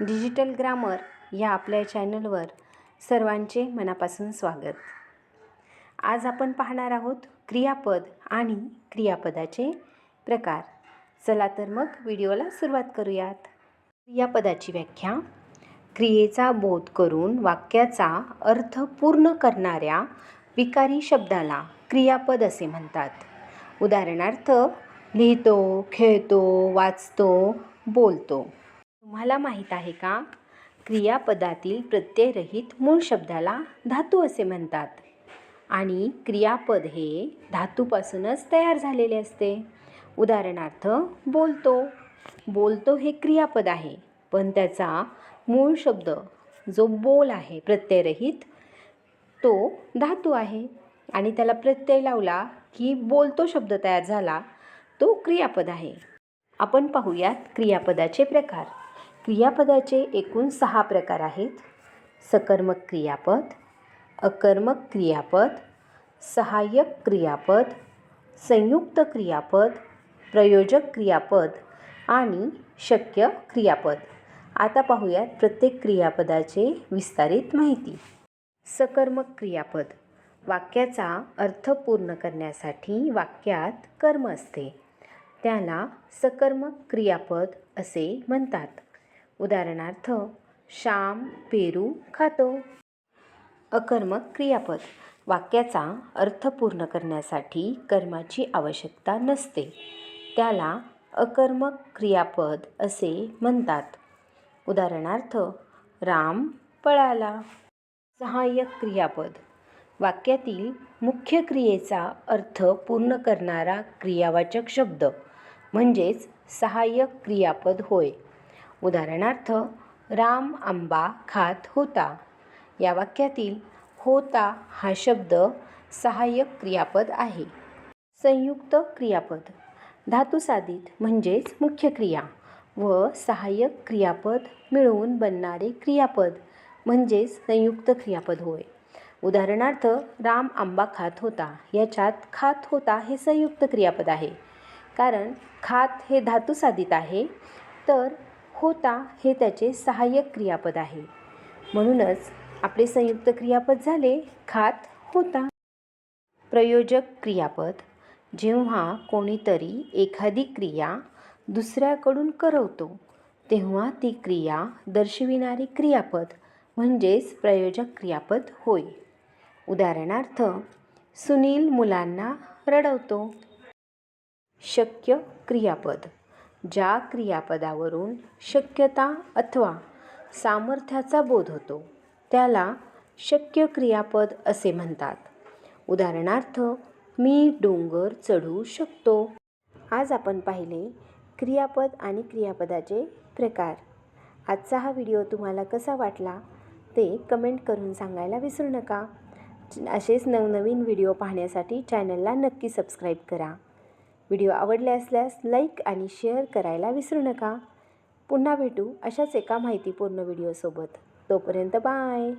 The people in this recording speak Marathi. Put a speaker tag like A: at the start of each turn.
A: डिजिटल ग्रामर या आपल्या चॅनलवर सर्वांचे मनापासून स्वागत. आज आपण पाहणार आहोत क्रियापद आणि क्रियापदाचे प्रकार. चला तर मग व्हिडिओला सुरुवात करूयात. क्रियापदाची व्याख्या. क्रियेचा बोध करून वाक्याचा अर्थ पूर्ण करणाऱ्या विकारी शब्दाला क्रियापद असे म्हणतात. उदाहरणार्थ लिहितो खेळतो वाचतो बोलतो. तुम्हाला माहीत आहे का? क्रियापदातील प्रत्ययरहित मूळ शब्दाला धातू असे म्हणतात. आणि क्रियापद हे धातूपासूनच तयार झालेले असते. उदाहरणार्थ बोलतो. बोलतो हे क्रियापद आहे पण त्याचा मूळ शब्द जो बोल आहे प्रत्ययरहित तो धातू आहे. आणि त्याला प्रत्यय लावला की बोलतो शब्द तयार झाला तो क्रियापद आहे. आपण पाहूयात क्रियापदाचे प्रकार. क्रियापदाचे एकूण सहा प्रकार आहेत. सकर्मक क्रियापद अकर्मक क्रियापद सहाय्यक क्रियापद संयुक्त क्रियापद प्रयोजक क्रियापद आणि शक्य क्रियापद. आता पाहूयात प्रत्येक क्रियापदाचे विस्तारित माहिती. सकर्मक क्रियापद वाक्याचा अर्थ पूर्ण करण्यासाठी वाक्यात कर्म असते. त्याला सकर्मक क्रियापद असे म्हणतात. उदाहरणार्थ श्याम पेरू खातो. अकर्मक क्रियापद. वाक्याचा अर्थ पूर्ण करण्यासाठी कर्माची आवश्यकता नसते. त्याला अकर्मक क्रियापद असे म्हणतात. उदाहरणार्थ राम पळाला. सहाय्यक क्रियापद. वाक्यातील मुख्य क्रियेचा अर्थ पूर्ण करणारा क्रियावाचक शब्द म्हणजेच सहाय्यक क्रियापद होय. उदाहरणार्थ राम आंबा खात होता. या वाक्यातील होता हा शब्द सहाय्यक क्रियापद आहे. संयुक्त क्रियापद. धातुसाधित म्हणजेच मुख्य क्रिया व सहाय्यक क्रियापद मिळवून बनणारे क्रियापद म्हणजेच संयुक्त क्रियापद होय. उदाहरणार्थ राम आंबा खात होता. याच्यात खात होता हे संयुक्त क्रियापद आहे. कारण खात हे धातुसाधित आहे तर होता हे त्याचे सहाय्यक क्रियापद आहे. म्हणूनच आपले संयुक्त क्रियापद झाले खात होता. प्रयोजक क्रियापद. जेव्हा कोणीतरी एखादी क्रिया दुसऱ्याकडून करवतो तेव्हा ती क्रिया दर्शविणारी क्रियापद म्हणजेच प्रयोजक क्रियापद होय. उदाहरणार्थ सुनील मुलांना रडवतो. शक्य क्रियापद. ज्या क्रियापदावरून शक्यता अथवा सामर्थ्याचा बोध होतो त्याला शक्य क्रियापद असे म्हणतात. उदाहरणार्थ मी डोंगर चढू शकतो. आज आपण पाहिले क्रियापद आणि क्रियापदाचे प्रकार. आजचा हा व्हिडिओ तुम्हाला कसा वाटला ते कमेंट करून सांगायला विसरू नका. असेच नवनवीन व्हिडिओ पाहण्यासाठी चॅनलला नक्की सबस्क्राईब करा. व्हिडिओ आवडले असल्यास लाईक आणि शेअर करायला विसरू नका. पुन्हा भेटू अशाच एका माहितीपूर्ण व्हिडिओसोबत. तोपर्यंत बाय.